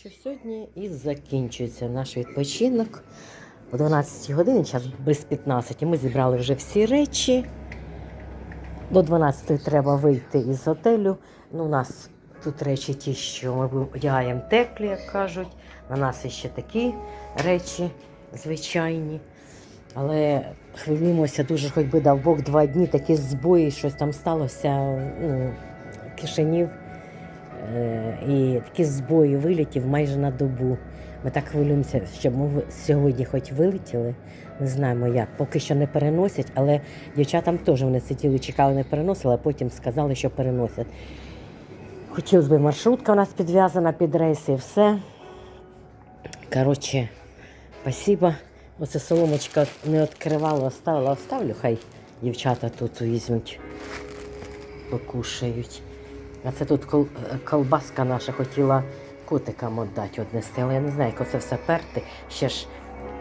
Що сьогодні і закінчується наш відпочинок о 12 годині, час без 15. Ми зібрали вже всі речі. До 12 треба вийти із готелю. Ну, у нас тут речі ті, що ми одягаємо теплі, як кажуть. На нас ще такі речі звичайні. Але хвилюємося дуже, хоч би дав Бог два дні, такі збої, щось там сталося, ну, кишенів. Е, і такі збої вилітів майже на добу. Ми так хвилюємося, щоб ми сьогодні хоч вилетіли. Не знаємо як. Поки що не переносять, але дівчатам теж вони сиділи, чекали, не переносили, а потім сказали, що переносять. Хотілося б, маршрутка у нас підв'язана під рейси і все. Коротше, спасибо. Оце соломочка не відкривала, оставила, оставлю, хай дівчата тут візьмуть, покушають. А це тут кол- колбаска наша хотіла котикам віддати однести, але я не знаю, як це все перти. Ще ж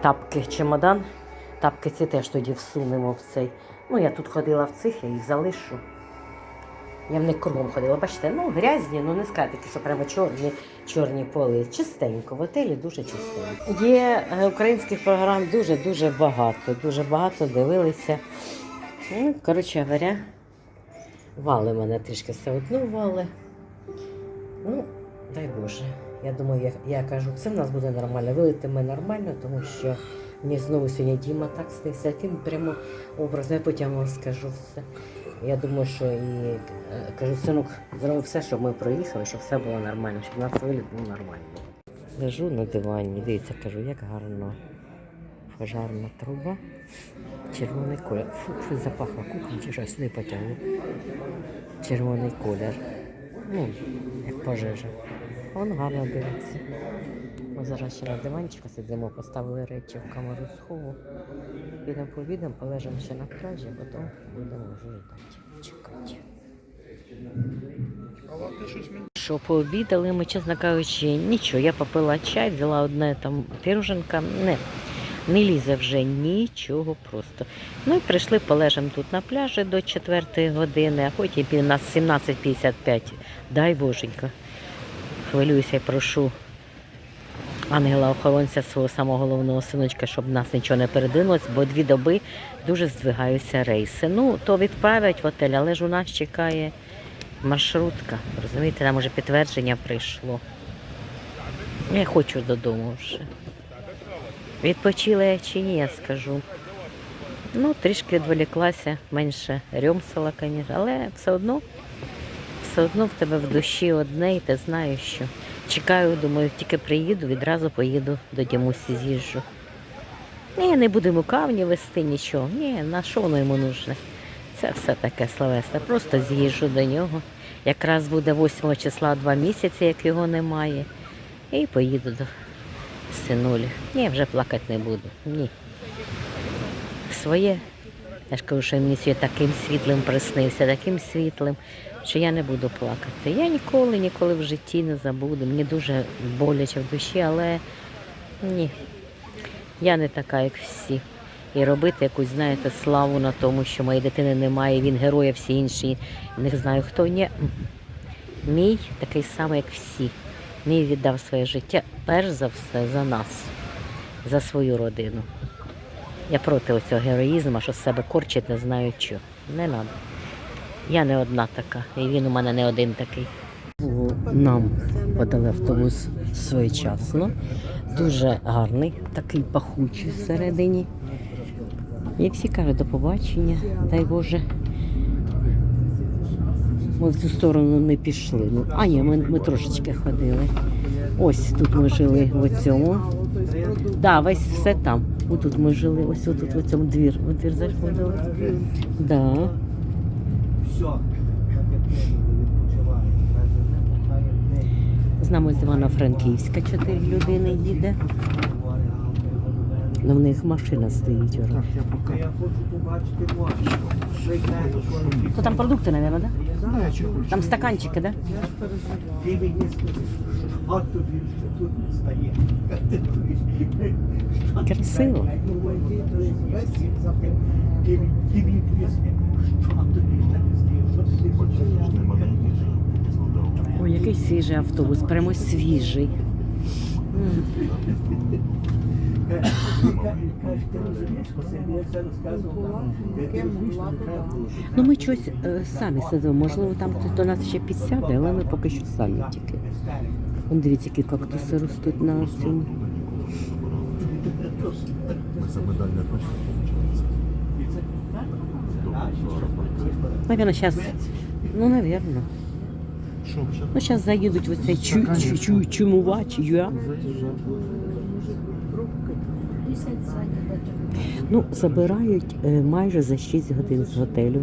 тапки чемодан. Тапки ці теж тоді всунемо в цей. Ну, я тут ходила в цих, я їх залишу. Я в них кругом ходила. Бачите, ну грязні, ну не сказати, що прямо чорні, чорні поли. Чистенько, в отелі дуже чистенько. Є е, українських програм дуже-дуже багато. Дуже багато дивилися. Ну, коротше говоря, Вали мене трішки все одно вали. Ну, дай Боже. Я думаю, я, я кажу, все в нас буде нормально. Вилетимо нормально, тому що мені знову сьогодні Діма так снився, яким прямо образно, я потім вам скажу все. Я думаю, що і е, кажу, синок, зробив все, щоб ми проїхали, щоб все було нормально, щоб нас виліт був нормальний. Лежу на дивані, дивіться, кажу, як гарно. Пожарна труба. Червоний колір. Фу, щось запахло кухні чи щось сюди потягну. Червоний колір. Ну, як пожежа. Воно гарно дивиться. Ми зараз ще на диванчику сидимо, поставили речі в камеру схову. Підемо пообідаємо, полежимо ще на пляжі, потім будемо вже ждати, чекати. Що пообідали ми, чесно кажучи, нічого. Я попила чай, взяла одне там піроженка. Не, не лізе вже нічого просто. Ну і прийшли, полежимо тут на пляжі до 4 години, а потім у нас 17.55. Дай боженька. Хвилююся і прошу ангела охоронця свого самого головного синочка, щоб нас нічого не передвинулось, бо дві доби дуже здвигаються рейси. Ну, то відправлять в отель, але ж у нас чекає маршрутка. Розумієте, нам вже підтвердження прийшло. Я хочу додому вже. Відпочила я чи ні, я скажу. Ну, трішки відволіклася, менше рьомсала, звісно, але все одно, все одно в тебе в душі одне, і ти знаєш, що чекаю, думаю, тільки приїду, відразу поїду до Дімусі з'їжджу. Ні, не будемо кавні вести, нічого. Ні, на що воно йому нужне? Це все таке словесне. Просто з'їжджу до нього. Якраз буде 8 числа два місяці, як його немає. І поїду до синулі. Ні, вже плакати не буду. Ні. Своє. Я ж кажу, що мені сьогодні таким світлим приснився, таким світлим, що я не буду плакати. Я ніколи, ніколи в житті не забуду. Мені дуже боляче в душі, але ні. Я не така, як всі. І робити якусь, знаєте, славу на тому, що моєї дитини немає, він герой, а всі інші, не знаю хто. Ні. Мій такий самий, як всі. Мій віддав своє життя перш за все за нас, за свою родину. Я проти оцього героїзму, що з себе корчить, не знаю що. Не треба. Я не одна така, і він у мене не один такий. Нам подали автобус своєчасно. Дуже гарний, такий пахучий всередині. Як всі кажуть, до побачення, дай Боже. Ми в цю сторону не пішли. Ну, а ні, ми, ми трошечки ходили. Ось тут ми жили в цьому. Да, весь все там. Отут ми жили, ось отут в цьому двір. У двір заходили. Да. З нами з Івано-Франківська чотири людини їде. Ну, в них машина стоїть. Я хочу побачити. То там продукти, мабуть, да? Там стаканчики, да? Ти мені що тобі тут не. Красиво. Ти мені. Ой, який свіжий автобус, прямо свіжий. Ну ми щось е, самі сидимо. Можливо, там хтось до нас ще підсяде, але ми поки що самі тільки. Вон дивіться, які кактуси ростуть на цьому. Медальна зараз, ну, наверно. Що, ще Ну, зараз заїдуть в чу, чумувач, юа. Ну, забирають е, майже за 6 годин з готелю,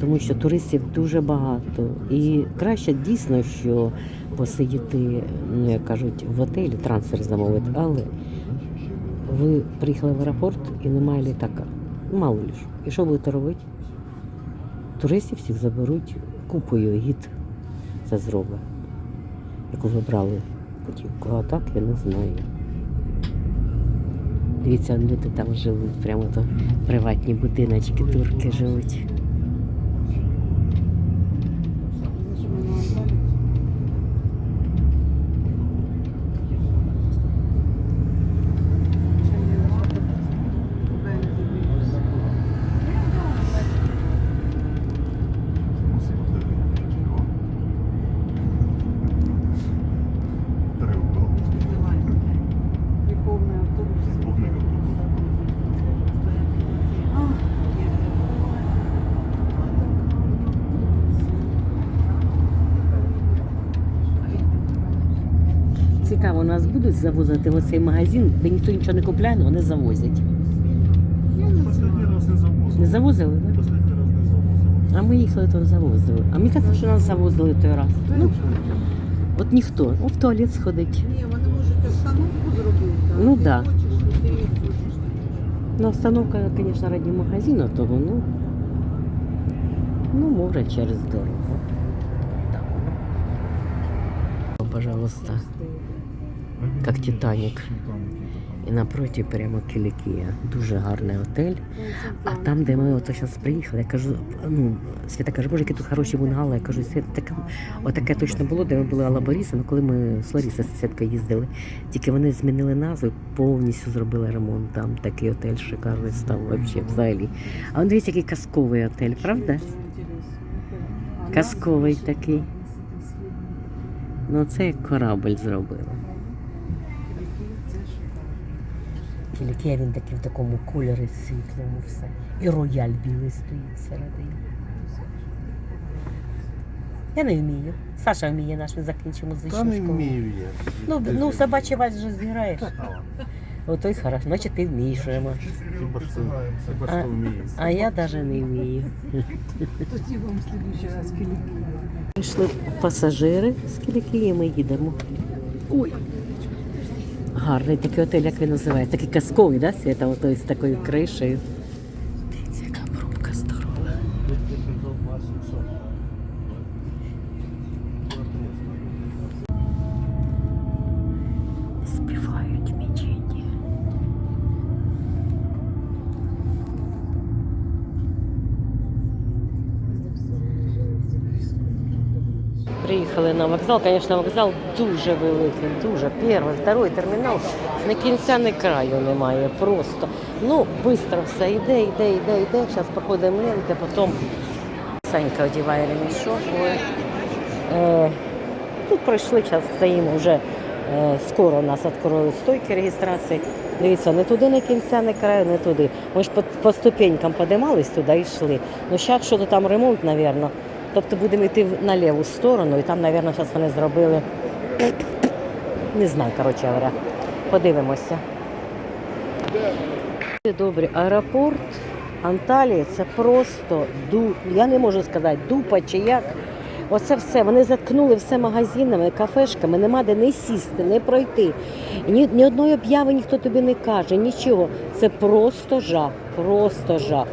тому що туристів дуже багато. І краще дійсно, що посидіти, ну як кажуть, в готелі, трансфер замовити, але ви приїхали в аеропорт і немає літака. Мало лиш. І що будете робити? Туристів всіх заберуть купою гід це зробить. Яку ви брали путівку. А так я не знаю. Дивіться, люди там живуть, прямо то приватні будиночки, турки живуть. Цікаво, нас будуть завозити в оцей магазин, де ніхто нічого не купляє, але вони завозять. Раз не завозили. Не завозили, так? Последній раз не завозили. А ми їхали, то завозили. А мені кажуть, що нас завозили той раз. Ну, от ніхто. О, в туалет сходить. Ні, вони можуть остановку зробити. а Ну, ти да. Хочеш, і ти хочеш. Ну, остановка, звісно, раді магазину, то воно. Ну, може, через дорогу. Так. Пожалуйста, як Титанік. І напроти прямо Кілікія. Дуже гарний готель. А там, де ми ото зараз приїхали, я кажу, ну, Свята каже, боже, які тут хороші бунгало. Я кажу, Свята, таке, отаке точно було, де ми були Алла Боріса, ну коли ми з Ларісою сусідкою їздили. Тільки вони змінили назву, повністю зробили ремонт. Там такий отель шикарний став вообще взагалі. А он дивіться, який казковий отель, правда? Казковий такий. Ну це як корабль зробили. Кілікія він такий в такому кольорі світлому все. І рояль білий стоїть всередині. Я не вмію. Саша вміє наш, ми закінчимо музичну Та не школу. вмію я. Ну, ну собачий вальс вже зіграєш. Ото й хорошо, значить ти вмішуємо. Хіба що, хіба А, що вмію. а я навіть не вмію. Тоді вам слідуючий раз кіліки. Прийшли пасажири з Кілікії, ми їдемо. Ой. Гарний такий отель, як він називається. Такий казковий, да, Свята, ото з такою кришею. Приїхали на вокзал. Звісно, вокзал дуже великий, дуже. Перший, другий термінал. Ні кінця, ні краю немає. Просто. Ну, швидко все йде, йде, йде, йде. Зараз проходимо ленти, потім Санька одягає ремішок. Е, тут пройшли, зараз стоїмо вже е, скоро нас відкрили стойки реєстрації. Дивіться, не туди, не кінця, не краю, не туди. Ми ж по, по ступенькам подимались туди і йшли. Ну, зараз що то там ремонт, мабуть. Тобто будемо йти на ліву сторону, і там, мабуть, зараз вони зробили. Не знаю, коротше говоря. Подивимося. Добре, аеропорт Анталії це просто ду. Я не можу сказати, дупа чи як. Оце все. Вони заткнули все магазинами, кафешками, нема де не сісти, не пройти. Ні, ні одної обяви ніхто тобі не каже, нічого. Це просто жах, просто жах.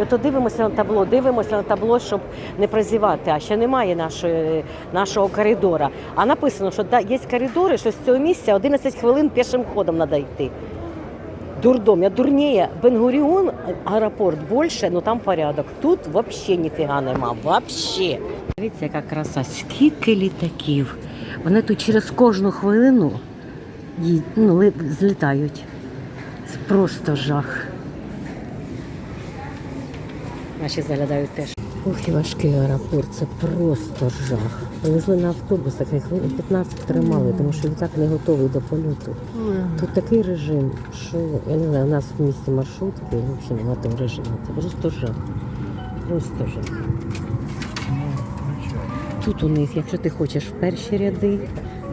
Ми то дивимося на табло, дивимося на табло, щоб не прозівати, а ще немає нашої, нашого коридора. А написано, що є коридори, що з цього місця 11 хвилин пішим ходом треба йти. Дурдом. Я дурнее. Бенгуріон аеропорт більше, ну там порядок. Тут взагалі ніфіга нема. Вообще. Дивіться, яка краса. Скільки літаків. Вони тут через кожну хвилину ну, злітають. Це просто жах. Наші заглядають теж. Ох, і важкий аеропорт, це просто жах. Везли на автобусах, їх 15 тримали, тому що літак не готовий до польоту. Тут такий режим, що я не знаю, у нас в місті маршрутки взагалі немає того режиму. Це просто жах. Просто жах. Тут у них, якщо ти хочеш в перші ряди,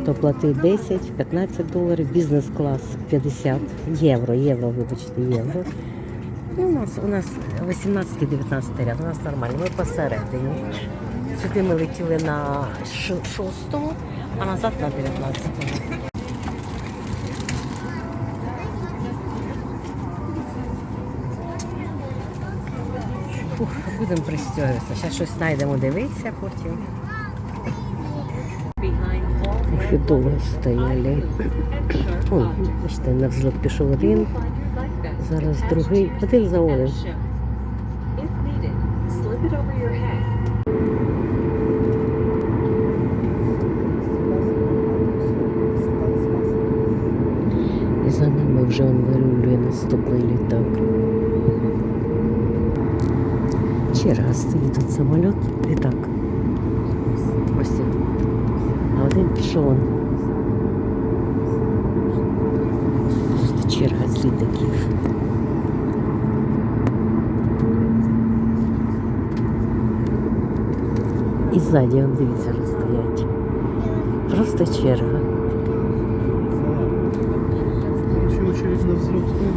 то плати 10-15 доларів, бізнес-клас 50 євро, євро, вибачте, євро. І у нас у нас 18-19 ряд, у нас нормально, ми посередині. Сюди ми летіли на 6-го, а назад на 19-го. Фух, будемо пристягуватися. Зараз щось знайдемо дивитися потім. Довго стояли. О, бачите, на взлет пішов один, зараз другий, один за одним. І за ними вже он вирулює наступний літак. Черга стоїть тут самоліт, літак. Ось. А один пішов. Черга з літаків. Ззаді, он дивіться, вже стоять. Просто черга. Короче, очередь на ходит.